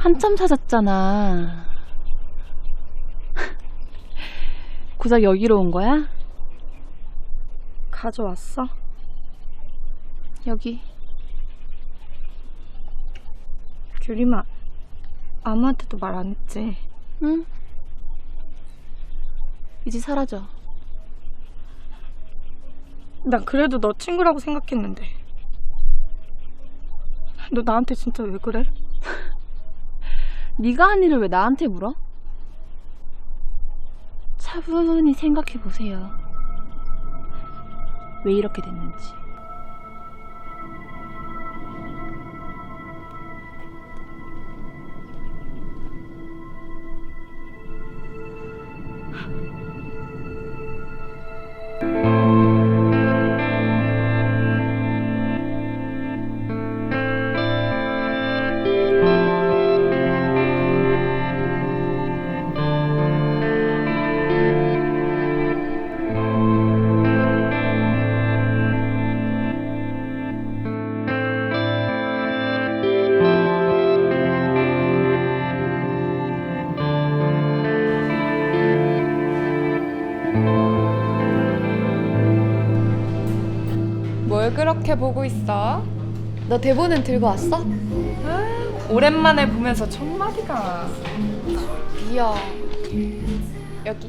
한참 찾았잖아. 고작 여기로 온 거야? 가져왔어? 여기. 규림아, 아무한테도 말 안 했지? 응? 이제 사라져. 난 그래도 너 친구라고 생각했는데. 너 나한테 진짜 왜 그래? 네가 한 일을 왜 나한테 물어? 차분히 생각해 보세요. 왜 이렇게 됐는지. 뭘 그렇게 보고 있어? 너 대본은 들고 왔어? 오랜만에 보면서 첫 마디가 미야. 여기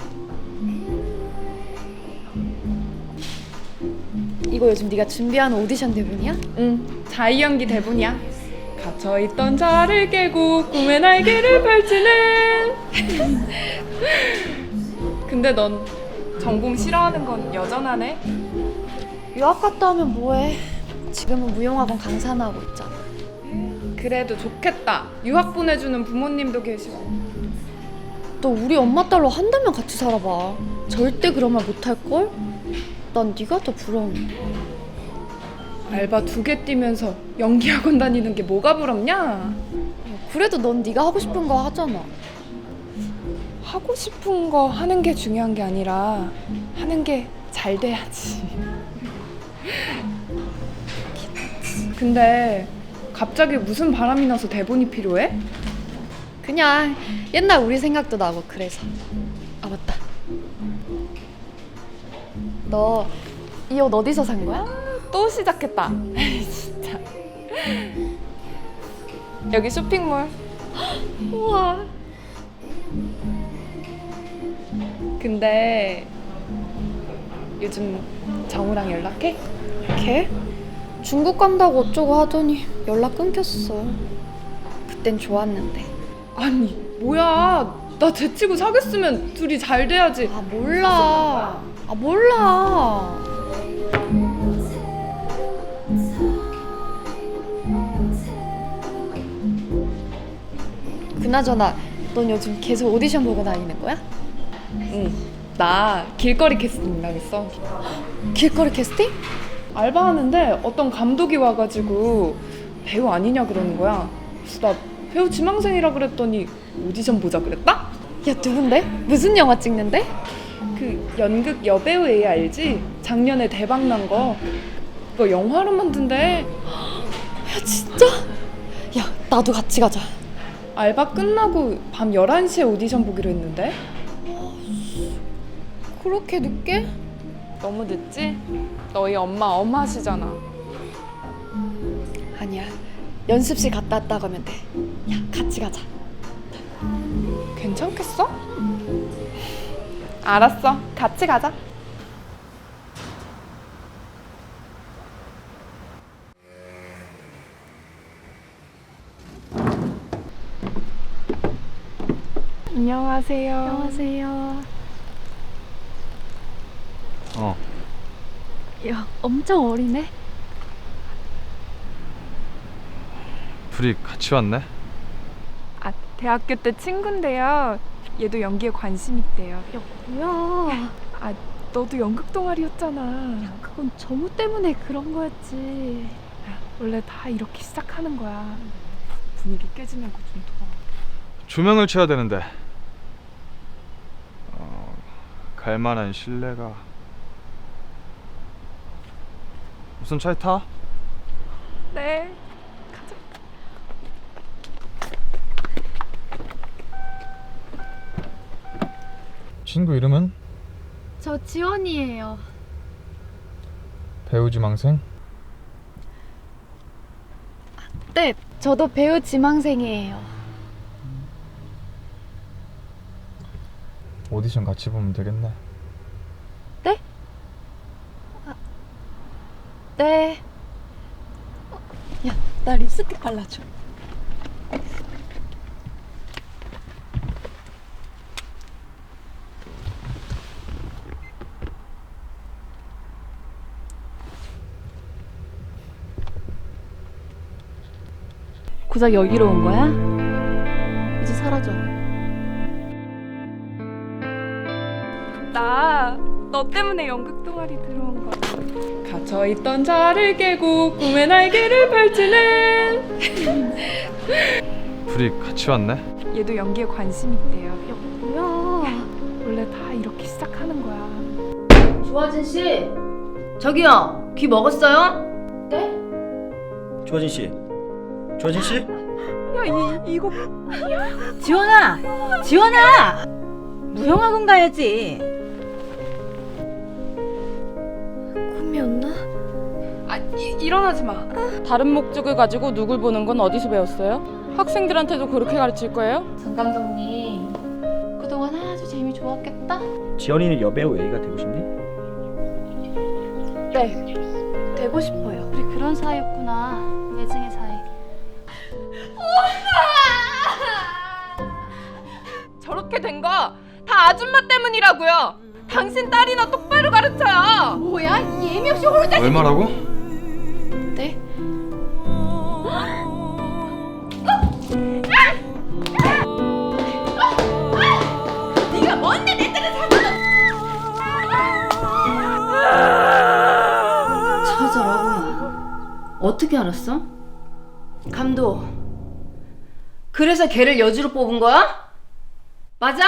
이거 요즘 네가 준비하는 오디션 대본이야? 응 자이 연기 대본이야 갇혀있던 자를 깨고 꿈의 날개를 펼치는 근데 넌 전공 싫어하는 건 여전하네 유학 갔다 오면 뭐해? 지금은 무용학원 강사 하나 하고 있잖아. 그래도 좋겠다 유학 보내주는 부모님도 계시고 너 우리 엄마 딸로 한 달만 같이 살아봐. 절대 그런 말 못할 걸? 난 네가 더 부러운데. 알바 두 개 뛰면서 연기학원 다니는 게 뭐가 부럽냐? 그래도 넌 네가 하고 싶은 거 하잖아. 하고 싶은 거 하는 게 중요한 게 아니라 하는 게 잘 돼야지. 근데 갑자기 무슨 바람이 나서 대본이 필요해? 그냥 옛날 우리 생각도 나고 그래서. 아 맞다. 너 이 옷 어디서 산 거야? 또 시작했다. 진짜. 여기 쇼핑몰. 우와. 근데 요즘 정우랑 연락해? 걔? 중국 간다고 어쩌고 하더니 연락 끊겼어. 그땐 좋았는데. 아니 뭐야? 나 제치고 사귀었으면 둘이 잘 돼야지. 아 몰라. 아 몰라. 그나저나 넌 요즘 계속 오디션 보고 다니는 거야? 응. 나 길거리 캐스팅 나겠어. 길거리 캐스팅? 알바하는데 어떤 감독이 와가지고 배우 아니냐 그러는 거야. 그래서 나 배우 지망생이라 그랬더니 오디션 보자 그랬다? 야 누군데? 무슨 영화 찍는데? 그 연극 여배우 애 알지? 작년에 대박 난 거. 그거 영화로 만든대. 야 진짜? 야 나도 같이 가자. 알바 끝나고 밤 11시에 오디션 보기로 했는데. 그렇게 늦게? 너무 늦지? 너희 엄마 엄하시잖아. 아니야. 연습실 갔다 왔다 가면 돼. 야 같이 가자. 괜찮겠어? 알았어. 같이 가자. 안녕하세요. 안녕하세요. 야 엄청 어리네. 둘이 같이 왔네? 아, 대학교 때 친구인데요. 얘도 연기에 관심 있대요. 야 뭐야? 아, 너도 연극 동아리였잖아. 그건 정우 때문에 그런 거였지. 원래 다 이렇게 시작하는 거야. 분위기 깨지면 그좀 도와. 조명을 쳐야 되는데 어, 갈만한 실내가 박순 차에 타? 네. 친구 이름은? 저 지원이에요. 배우 지망생? 네, 저도 배우 지망생이에요. 오디션 같이 보면 되겠네. 네. 야, 나 립스틱 발라줘. 고작 여기로 온 거야? 이제 사라져. 나 너 때문에 연극 동아리 들어온 거야. 갇혀 있던 자를 깨고 꿈의 날개를 펼치는 둘이 같이 왔네. 얘도 연기에 관심 있대요. 뭐야? 원래 다 이렇게 시작하는 거야. 조아진 씨, 저기요, 귀 먹었어요? 조아진 씨, 조아진 씨? 야, 이, 이거 지원아, 지원아, 무용학원 가야지. 꿈이었나? 아, 이, 일어나지 마. 다른 목적을 가지고 누굴 보는 건 어디서 배웠어요? 학생들한테도 그렇게 가르칠 거예요? 정 감독님, 그동안 아주 재미 좋았겠다. 지연이는 여배우 A가 되고 싶니? 네, 되고 싶어요. 우리 그런 사이였구나. 예증의 사이. 저렇게 된 거 다 아줌마 때문이라고요. 당신 딸이나 똑바로? 이 예미 없이 홀 얼마라고? 네? 처절하구나. 어떻게 알았어? 감독. 그래서 걔를 여주로 뽑은 거야? 맞아?